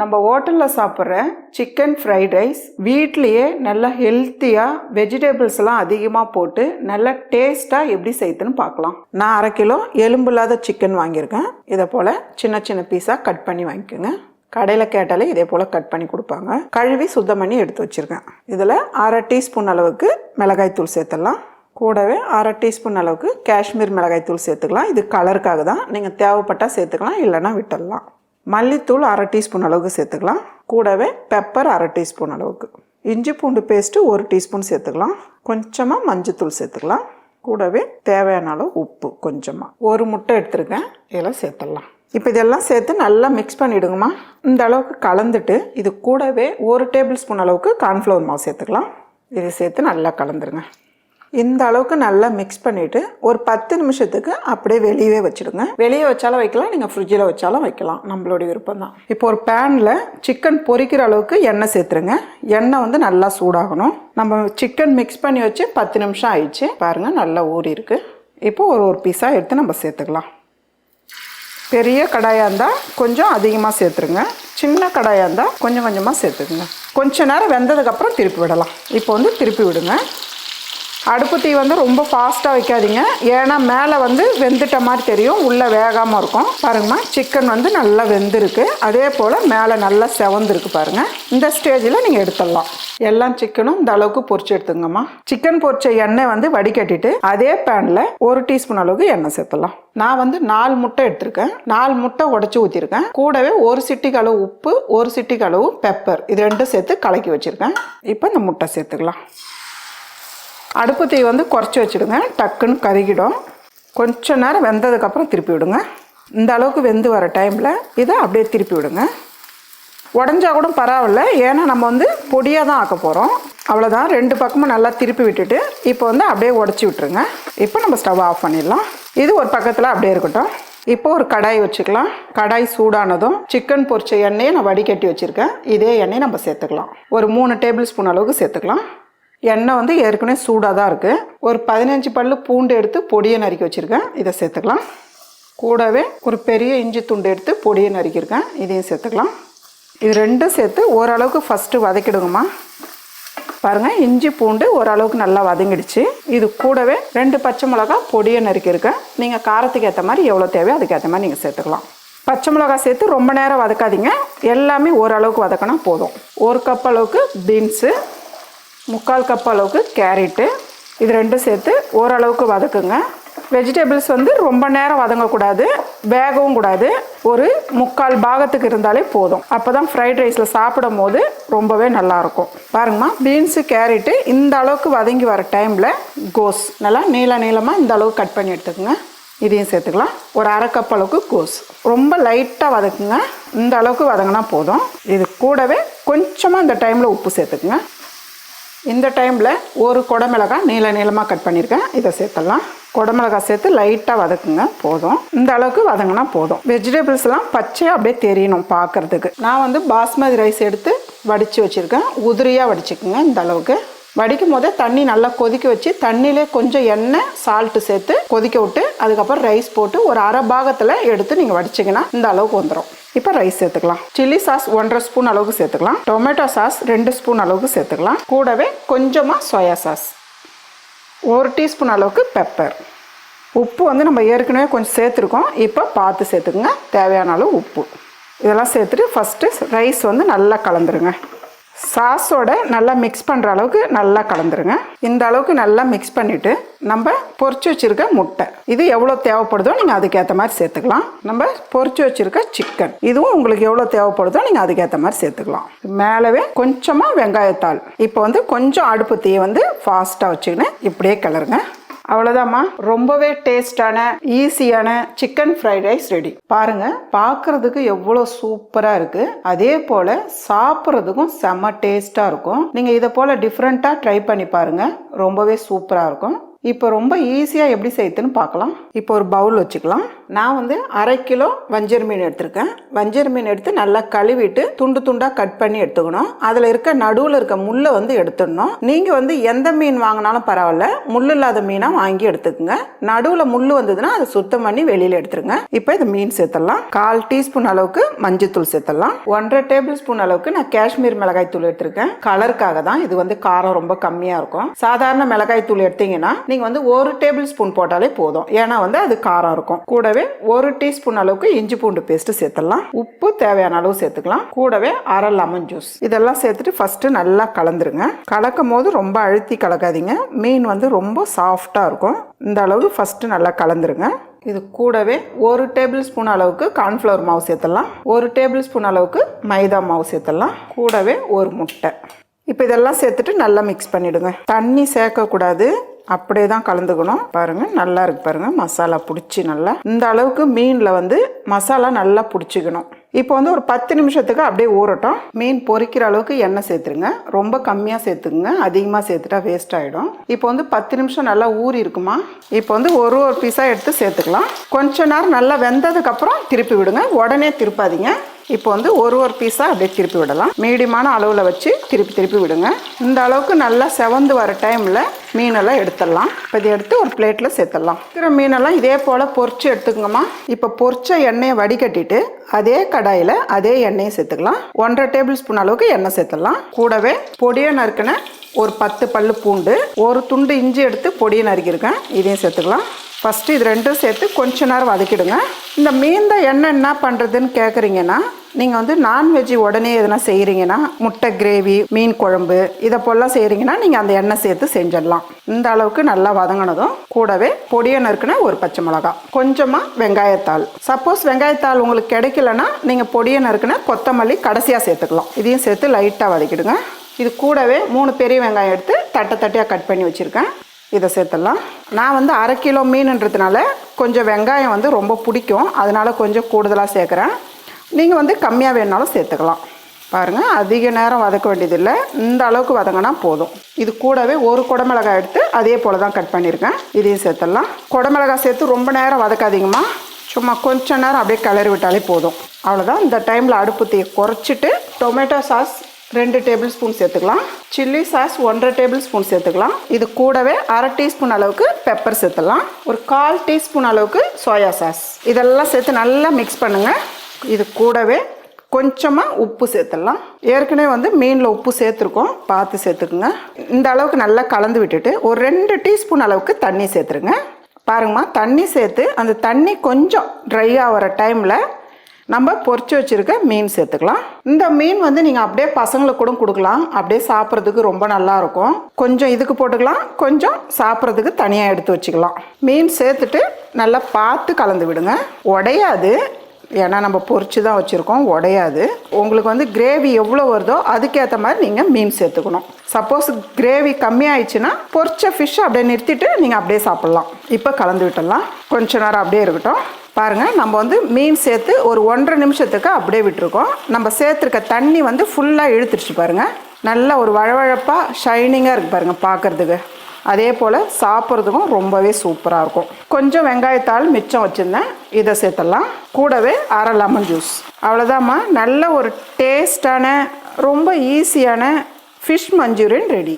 நம்ம ஹோட்டலில் சாப்பிட்ற சிக்கன் ஃப்ரைட் ரைஸ் வீட்லேயே நல்லா ஹெல்த்தியாக வெஜிடபிள்ஸ்லாம் அதிகமாக போட்டு நல்லா டேஸ்ட்டாக எப்படி செய்யுதுன்னு பார்க்கலாம். நான் அரை கிலோ எலும்பு இல்லாத சிக்கன் வாங்கியிருக்கேன். இதை போல் சின்ன சின்ன பீஸாக கட் பண்ணி வாங்கிக்கோங்க. கடையில் கேட்டாலே இதே போல் கட் பண்ணி கொடுப்பாங்க. கழுவி சுத்தம் பண்ணி எடுத்து வச்சுருக்கேன். இதில் அரை டீஸ்பூன் அளவுக்கு மிளகாய்த்தூள் சேர்த்துடலாம். கூடவே அரை டீஸ்பூன் அளவுக்கு காஷ்மீர் மிளகாய்த்தூள் சேர்த்துக்கலாம். இது கலருக்காக தான். நீங்கள் தேவைப்பட்டால் சேர்த்துக்கலாம் இல்லைன்னா விட்டுடலாம். மல்லித்தூள் அரை டீஸ்பூன் அளவுக்கு சேர்த்துக்கலாம். கூடவே பெப்பர் அரை டீஸ்பூன் அளவுக்கு. இஞ்சி பூண்டு பேஸ்ட்டு ஒரு டீஸ்பூன் சேர்த்துக்கலாம். கொஞ்சமாக மஞ்சத்தூள் சேர்த்துக்கலாம். கூடவே தேவையான அளவு உப்பு கொஞ்சமாக ஒரு முட்டை எடுத்துருக்கேன். இதெல்லாம் சேர்த்துடலாம். இப்போ இதெல்லாம் சேர்த்து நல்லா மிக்ஸ் பண்ணிவிடுங்கம்மா இந்த அளவுக்கு கலந்துட்டு இது கூடவே ஒரு டேபிள் ஸ்பூன் அளவுக்கு கார்ன்ஃப்ளவர் மாவு சேர்த்துக்கலாம். இதை சேர்த்து நல்லா கலந்துருங்க. இந்த அளவுக்கு நல்லா மிக்ஸ் பண்ணிவிட்டு ஒரு பத்து நிமிஷத்துக்கு அப்படியே வெளியவே வச்சுடுங்க. வெளியே வச்சாலும் வைக்கலாம் நீங்கள் ஃப்ரிட்ஜில் வச்சாலும் வைக்கலாம். நம்மளுடைய விருப்பம் தான். இப்போ ஒரு பேனில் சிக்கன் பொரிக்கிற அளவுக்கு எண்ணெய் சேர்த்துருங்க. எண்ணெய் வந்து நல்லா சூடாகணும். நம்ம சிக்கன் மிக்ஸ் பண்ணி வச்சு பத்து நிமிஷம் ஆயிடுச்சு. பாருங்கள் நல்லா ஊறி இருக்கு. இப்போ ஒரு ஒரு பீஸாக எடுத்து நம்ம சேர்த்துக்கலாம். பெரிய கடாயாக இருந்தால் கொஞ்சம் அதிகமாக சேர்த்துருங்க. சின்ன கடாயாக இருந்தால் கொஞ்சம் கொஞ்சமாக சேர்த்துக்குங்க. கொஞ்ச நேரம் வெந்ததுக்கப்புறம் திருப்பி விடலாம். இப்போ வந்து திருப்பி விடுங்க. அடுப்பு தீ வந்து ரொம்ப ஃபாஸ்ட்டாக வைக்காதீங்க. ஏன்னா மேலே வந்து வெந்துட்ட மாதிரி தெரியும். உள்ளே வேகாமல் இருக்கும். பாருங்கம்மா சிக்கன் வந்து நல்லா வெந்திருக்கு. அதே போல் மேலே நல்லா செவந்திருக்கு பாருங்கள் இந்த ஸ்டேஜில் நீங்கள் எடுத்துடலாம். எல்லா சிக்கனும் இந்த அளவுக்கு பொரிச்சு எடுத்துங்கம்மா சிக்கன் பொரிச்ச எண்ணெய் வந்து வடிகட்டிட்டு அதே பேனில் ஒரு டீஸ்பூன் அளவுக்கு எண்ணெய் சேர்த்துலாம் நான் வந்து நாலு முட்டை எடுத்திருக்கேன். நாலு முட்டை உடச்சி ஊற்றிருக்கேன் கூடவே ஒரு சிட்டிக்கு அளவு உப்பு ஒரு சிட்டிக்கு அளவு பெப்பர் இது ரெண்டும் சேர்த்து கலக்கி வச்சுருக்கேன். இப்போ இந்த முட்டை சேர்த்துக்கலாம். அடுப்பு தீ வந்து குறைச்சி வச்சுடுங்க. டக்குன்னு கருகிடும். கொஞ்ச நேரம் வெந்ததுக்கப்புறம் திருப்பி விடுங்க. இந்த அளவுக்கு வெந்து வர டைமில் இதை அப்படியே திருப்பி விடுங்க. உடஞ்சா கூட பரவாயில்ல. ஏன்னா நம்ம வந்து பொடியாக தான் ஆக்க போகிறோம் அவ்வளோதான் ரெண்டு பக்கமும் நல்லா திருப்பி விட்டுட்டு இப்போ வந்து அப்படியே உடச்சி விட்டுருங்க. இப்போ நம்ம ஸ்டவ் ஆஃப் பண்ணிடலாம். இது ஒரு பக்கத்தில் அப்படியே இருக்கட்டும். இப்போ ஒரு கடாய் வச்சுக்கலாம். கடாய் சூடானதும் சிக்கன் பொரிச்ச எண்ணெயை நான் வடிகட்டி வச்சுருக்கேன். இதே எண்ணெயை நம்ம சேர்த்துக்கலாம். ஒரு மூணு டேபிள் ஸ்பூன் அளவுக்கு சேர்த்துக்கலாம். எண்ணெய் வந்து ஏற்கனவே சூடாக தான் இருக்குது ஒரு பதினஞ்சு பல்லு பூண்டு எடுத்து பொடியை நறுக்கி வச்சுருக்கேன். இதை சேர்த்துக்கலாம். கூடவே ஒரு பெரிய இஞ்சி துண்டு எடுத்து பொடியை நறுக்கியிருக்கேன். இதையும் சேர்த்துக்கலாம். இது ரெண்டும் சேர்த்து ஓரளவுக்கு ஃபஸ்ட்டு வதக்கிடுங்கம்மா. பாருங்கள் இஞ்சி பூண்டு ஓரளவுக்கு நல்லா வதங்கிடுச்சு. இது கூடவே ரெண்டு பச்சை மிளகா பொடியை நறுக்கியிருக்கேன். நீங்கள் காரத்துக்கு ஏற்ற மாதிரி எவ்வளோ தேவையோ அதுக்கேற்ற மாதிரி நீங்கள் சேர்த்துக்கலாம். பச்சை மிளகா சேர்த்து ரொம்ப நேரம் வதக்காதீங்க. எல்லாமே ஓரளவுக்கு வதக்கினா போதும். ஒரு கப் அளவுக்கு பீன்ஸு முக்கால் கப் அளவுக்கு கேரட்டு. இது ரெண்டும் சேர்த்து ஓரளவுக்கு வதக்குங்க. வெஜிடபிள்ஸ் வந்து ரொம்ப நேரம் வதங்கக்கூடாது வேகவும் கூடாது. ஒரு முக்கால் பாகத்துக்கு இருந்தாலே போதும். அப்போ தான் ஃப்ரைட் ரைஸில் சாப்பிடும் போது ரொம்பவே நல்லாயிருக்கும். பாருங்கம்மா பீன்ஸு கேரட்டு இந்த அளவுக்கு வதங்கி வர டைமில் கோஸ். நல்லா நீள நீளமாக இந்த அளவுக்கு கட் பண்ணி எடுத்துக்கோங்க. இதையும் சேர்த்துக்கலாம். ஒரு அரை கப் அளவுக்கு கோஸ். ரொம்ப லைட்டாக வதக்குங்க. இந்த அளவுக்கு வதங்கினா போதும். இது கூடவே கொஞ்சமாக இந்த டைமில் உப்பு சேர்த்துக்குங்க. இந்த டைமில் ஒரு குடமிளகாய் நீள நீளமாக கட் பண்ணியிருக்கேன் இதை சேர்த்துடலாம். குடமிளகாய் சேர்த்து லைட்டாக வதக்குங்க. போதும். இந்த அளவுக்கு வதங்கினா போதும். வெஜிடபிள்ஸ்லாம் பச்சையாக அப்படியே தெரியணும் பார்க்குறதுக்கு. நான் வந்து பாஸ்மதி ரைஸ் எடுத்து வடித்து வச்சுருக்கேன். உதிரியாக வடிச்சுக்குங்க இந்த அளவுக்கு. வடிக்கும் போதே தண்ணி நல்லா கொதிக்க வச்சு தண்ணியிலே கொஞ்சம் எண்ணெய் சால்ட்டு சேர்த்து கொதிக்க விட்டு அதுக்கப்புறம் ரைஸ் போட்டு ஒரு அரை பாகத்தில் எடுத்து நீங்கள் வடிச்சிங்கன்னா இந்த அளவுக்கு வந்துடும் இப்போ ரைஸ் சேர்த்துக்கலாம். சில்லி சாஸ் ஒன்றரை ஸ்பூன் அளவுக்கு சேர்த்துக்கலாம். டொமேட்டோ சாஸ் ரெண்டு ஸ்பூன் அளவுக்கு சேர்த்துக்கலாம். கூடவே கொஞ்சமாக சோயா சாஸ் ஒரு டீஸ்பூன் அளவுக்கு பெப்பர் உப்பு வந்து நம்ம ஏற்கனவே கொஞ்சம் சேர்த்துருக்கோம். இப்போ பார்த்து சேர்த்துக்குங்க. தேவையான அளவு உப்பு. இதெல்லாம் சேர்த்துட்டு ஃபஸ்ட்டு ரைஸ் வந்து நல்லா கலந்துருங்க. சாஸோட நல்லா மிக்ஸ் பண்ணுற அளவுக்கு நல்லா கலந்துருங்க. இந்த அளவுக்கு நல்லா மிக்ஸ் பண்ணிவிட்டு நம்ம பொறிச்சு வச்சுருக்க முட்டை. இது எவ்வளோ தேவைப்படுதோ நீங்கள் அதுக்கேற்ற மாதிரி சேர்த்துக்கலாம். நம்ம பொறிச்சு வச்சுருக்க சிக்கன் இதுவும் உங்களுக்கு எவ்வளோ தேவைப்படுதோ நீங்கள் அதுக்கேற்ற மாதிரி சேர்த்துக்கலாம். மேலவே கொஞ்சமாக வெங்காயத்தாள். இப்போ வந்து கொஞ்சம் அடுப்பு தீயை வந்து ஃபாஸ்ட்டாக வச்சுக்கின்னு இப்படியே கிளறுங்க. அவ்வளோதாம்மா ரொம்பவே டேஸ்டான ஈஸியான சிக்கன் ஃப்ரைட் ரைஸ் ரெடி. பாருங்க பார்க்கறதுக்கு எவ்வளோ சூப்பராக இருக்குது அதே போல் சாப்பிட்றதுக்கும் செம்ம டேஸ்ட்டாக இருக்கும். நீங்கள் இதை போல் டிஃப்ரெண்ட்டாக ட்ரை பண்ணி பாருங்கள் ரொம்பவே சூப்பராக இருக்கும். இப்போ ரொம்ப ஈஸியாக எப்படி செய்யுதுன்னு பார்க்கலாம். இப்போ ஒரு பவுல் வச்சுக்கலாம். நான் வந்து அரை கிலோ வஞ்சர் மீன் எடுத்திருக்கேன். வஞ்சர் மீன் எடுத்து நல்லா கழுவிட்டு துண்டு துண்டாக கட் பண்ணி எடுத்துக்கணும். அதில் இருக்க நடுவில் இருக்க முள்ளை வந்து எடுத்துடணும். நீங்கள் வந்து எந்த மீன் வாங்கினாலும் பரவாயில்ல. முள் இல்லாத மீனாக வாங்கி எடுத்துக்கோங்க. நடுவில் முள் வந்ததுன்னா அதை சுத்தம் பண்ணி வெளியில் எடுத்துருங்க. இப்போ இது மீன் சேர்த்துடலாம். கால் டீஸ்பூன் அளவுக்கு மஞ்சத்தூள் சேர்த்துடலாம். ஒன்றரை டேபிள் ஸ்பூன் அளவுக்கு நான் காஷ்மீர் மிளகாய் தூள் எடுத்திருக்கேன் கலருக்காக தான். இது வந்து காரம் ரொம்ப கம்மியாக இருக்கும். சாதாரண மிளகாய் தூள் எடுத்தீங்கன்னா நீங்கள் வந்து ஒரு டேபிள் ஸ்பூன் போட்டாலே போதும். ஏன்னா வந்து அது காரம் இருக்கும். கூடவே ஒரு டீஸ்பூன் அளவுக்கு இஞ்சி பூண்டு பேஸ்ட்டு சேர்த்துடலாம். உப்பு தேவையான அளவு சேர்த்துக்கலாம். கூடவே அரை லெமன் ஜூஸ். இதெல்லாம் சேர்த்துட்டு ஃபஸ்ட்டு நல்லா கலந்துருங்க. கலக்கும் போது ரொம்ப அழுத்தி கலக்காதீங்க. மீன் வந்து ரொம்ப சாஃப்டாக இருக்கும். இந்த அளவுக்கு ஃபஸ்ட்டு நல்லா கலந்துருங்க. இது கூடவே ஒரு டேபிள் ஸ்பூன் அளவுக்கு கார்ன்ஃப்ளவர் மாவு சேர்த்துடலாம். ஒரு டேபிள் ஸ்பூன் அளவுக்கு மைதா மாவு சேர்த்துடலாம். கூடவே ஒரு முட்டை. இப்போ இதெல்லாம் சேர்த்துட்டு நல்லா மிக்ஸ் பண்ணிவிடுங்க தண்ணி சேர்க்கக்கூடாது. அப்படியே தான் கலந்துக்கணும். பாருங்கள் நல்லா இருக்கு பாருங்கள் மசாலா பிடிச்சி நல்லா. இந்த அளவுக்கு மீனில் வந்து மசாலா நல்லா பிடிச்சிக்கணும். இப்போ வந்து ஒரு பத்து நிமிஷத்துக்கு அப்படியே ஊறட்டும். மீன் பொரிக்கிற அளவுக்கு எண்ணெய் சேர்த்துருங்க. ரொம்ப கம்மியாக சேர்த்துக்குங்க. அதிகமாக சேர்த்துட்டா வேஸ்ட் ஆகிடும் இப்போ வந்து பத்து நிமிஷம் நல்லா ஊறி இருக்குமா? இப்போ வந்து ஒரு ஒரு பீஸாக எடுத்து சேர்த்துக்கலாம். கொஞ்ச நேரம் நல்லா வெந்ததுக்கப்புறம் திருப்பி விடுங்க. உடனே திருப்பாதீங்க. இப்போ வந்து ஒரு ஒரு பீஸாக அப்படியே திருப்பி விடலாம். மீடியமான அளவில் வச்சு திருப்பி திருப்பி விடுங்க. இந்த அளவுக்கு நல்லா செவந்து வர டைமில் மீனெல்லாம் எடுத்துடலாம். இப்போ இதை எடுத்து ஒரு பிளேட்டில் சேர்த்துடலாம். இருக்கிற மீனெல்லாம் இதே போல் பொறிச்சு எடுத்துக்கோங்கம்மா. இப்போ பொரிச்ச எண்ணெயை வடிகட்டிட்டு அதே கடாயில் அதே எண்ணெயை சேர்த்துக்கலாம். ஒன்றரை டேபிள் ஸ்பூன் அளவுக்கு எண்ணெய் சேர்த்துடலாம். கூடவே பொடியை நறுக்கின ஒரு பத்து பல் பூண்டு ஒரு துண்டு இஞ்சி எடுத்து பொடியை நறுக்கியிருக்கேன். இதையும் சேர்த்துக்கலாம். ஃபஸ்ட்டு இது ரெண்டும் சேர்த்து கொஞ்ச நேரம் வதக்கிடுங்க. இந்த மீந்த எண்ணெய் என்ன பண்ணுறதுன்னு கேட்குறீங்கன்னா நீங்கள் வந்து நான்வெஜ் உடனே எதனா செய்கிறீங்கன்னா முட்டை கிரேவி மீன் குழம்பு இதை போலாம் செய்கிறீங்கன்னா நீங்கள் அந்த எண்ணெய் சேர்த்து செஞ்சிடலாம். இந்த அளவுக்கு நல்லா வதங்கினதும் கூடவே பொடியை நறுக்குன ஒரு பச்சை மிளகா. கொஞ்சமாக வெங்காயத்தாள். சப்போஸ் வெங்காயத்தாள் உங்களுக்கு கிடைக்கலன்னா நீங்கள் பொடியை நறுக்குன கொத்தமல்லி கடைசியாக சேர்த்துக்கலாம். இதையும் சேர்த்து லைட்டாக வதக்கிடுங்க. இது கூடவே மூணு பெரிய வெங்காயம் எடுத்து தட்டை தட்டையாக கட் பண்ணி வச்சுருக்கேன். இதை சேர்த்துடலாம். நான் வந்து அரை கிலோ மீனுன்றதுனால கொஞ்சம் வெங்காயம் வந்து ரொம்ப பிடிக்கும். அதனால கொஞ்சம் கூடுதலாக சேர்க்குறேன். நீங்கள் வந்து கம்மியாக வேணுனாலும் சேர்த்துக்கலாம். பாருங்கள் அதிக நேரம் வதக்க வேண்டியதில்லை. இந்த அளவுக்கு வதங்கினா போதும். இது கூடவே ஒரு குடமிளகாய் எடுத்து அதே போல் தான் கட் பண்ணியிருக்கேன். இதையும் சேர்த்துடலாம். குடமிளகாய் சேர்த்து ரொம்ப நேரம் வதக்காதீங்கம்மா. சும்மா கொஞ்ச நேரம் அப்படியே கிளறி விட்டாலே போதும். அவ்வளோதான் இந்த டைமில் அடுப்பு தீ குறைச்சிட்டு டொமேட்டோ சாஸ் ரெண்டு டேபிள் ஸ்பூன் சேர்த்துக்கலாம். சில்லி சாஸ் ஒன்றரை டேபிள் ஸ்பூன் சேர்த்துக்கலாம். இது கூடவே அரை டீஸ்பூன் அளவுக்கு பெப்பர் சேர்த்துக்கலாம். ஒரு கால் டீஸ்பூன் அளவுக்கு சோயா சாஸ் இதெல்லாம் சேர்த்து நல்லா மிக்ஸ் பண்ணுங்கள் இது கூடவே கொஞ்சமாக உப்பு சேர்த்துடலாம். ஏற்கனவே வந்து மீனில் உப்பு சேர்த்துருக்கோம். பார்த்து சேர்த்துக்குங்க. இந்த அளவுக்கு நல்லா கலந்து விட்டுட்டு ஒரு ரெண்டு டீஸ்பூன் அளவுக்கு தண்ணி சேர்த்துருங்க. பாருங்கம்மா தண்ணி சேர்த்து அந்த தண்ணி கொஞ்சம் ட்ரை ஆகிற டைமில் நம்ம பொரிச்சு வச்சுருக்க மீன் சேர்த்துக்கலாம். இந்த மீன் வந்து நீங்கள் அப்படியே பசங்களுக்கு கூட கொடுக்கலாம். அப்படியே சாப்பிட்றதுக்கு ரொம்ப நல்லா இருக்கும். கொஞ்சம் இதுக்கு போட்டுக்கலாம். கொஞ்சம் சாப்பிட்றதுக்கு தனியாக எடுத்து வச்சுக்கலாம். மீன் சேர்த்துட்டு நல்லா பார்த்து கலந்து விடுங்க. உடையாது. ஏன்னா நம்ம பொறிச்சு தான் வச்சுருக்கோம். உடையாது. உங்களுக்கு வந்து கிரேவி எவ்வளோ வருதோ அதுக்கேற்ற மாதிரி நீங்கள் மீன் சேர்த்துக்கணும். சப்போஸ் கிரேவி கம்மியாயிடுச்சுன்னா பொறிச்ச ஃபிஷ் அப்படியே நிறுத்திட்டு நீங்கள் அப்படியே சாப்பிட்லாம். இப்போ கலந்து விட்டுடலாம். கொஞ்ச நேரம் அப்படியே இருக்கட்டும். பாருங்கள் நம்ம வந்து மீன் சேர்த்து ஒரு ஒன்றரை நிமிஷத்துக்கு அப்படியே விட்டுருக்கோம். நம்ம சேர்த்துருக்க தண்ணி வந்து ஃபுல்லாக இழுத்துருச்சு பாருங்கள் நல்லா ஒரு வழவழப்பாக ஷைனிங்காக இருக்குது பாருங்கள் பார்க்குறதுக்கு அதே போல் சாப்பிட்றதுக்கும் ரொம்பவே சூப்பராக இருக்கும். கொஞ்சம் வெங்காயத்தாள் மிச்சம் வச்சுருந்தேன். இதை சேர்த்துடலாம். கூடவே அரை லெமன் ஜூஸ் அவ்வளோதாம்மா நல்ல ஒரு டேஸ்டான ரொம்ப ஈஸியான ஃபிஷ் மஞ்சூரியன் ரெடி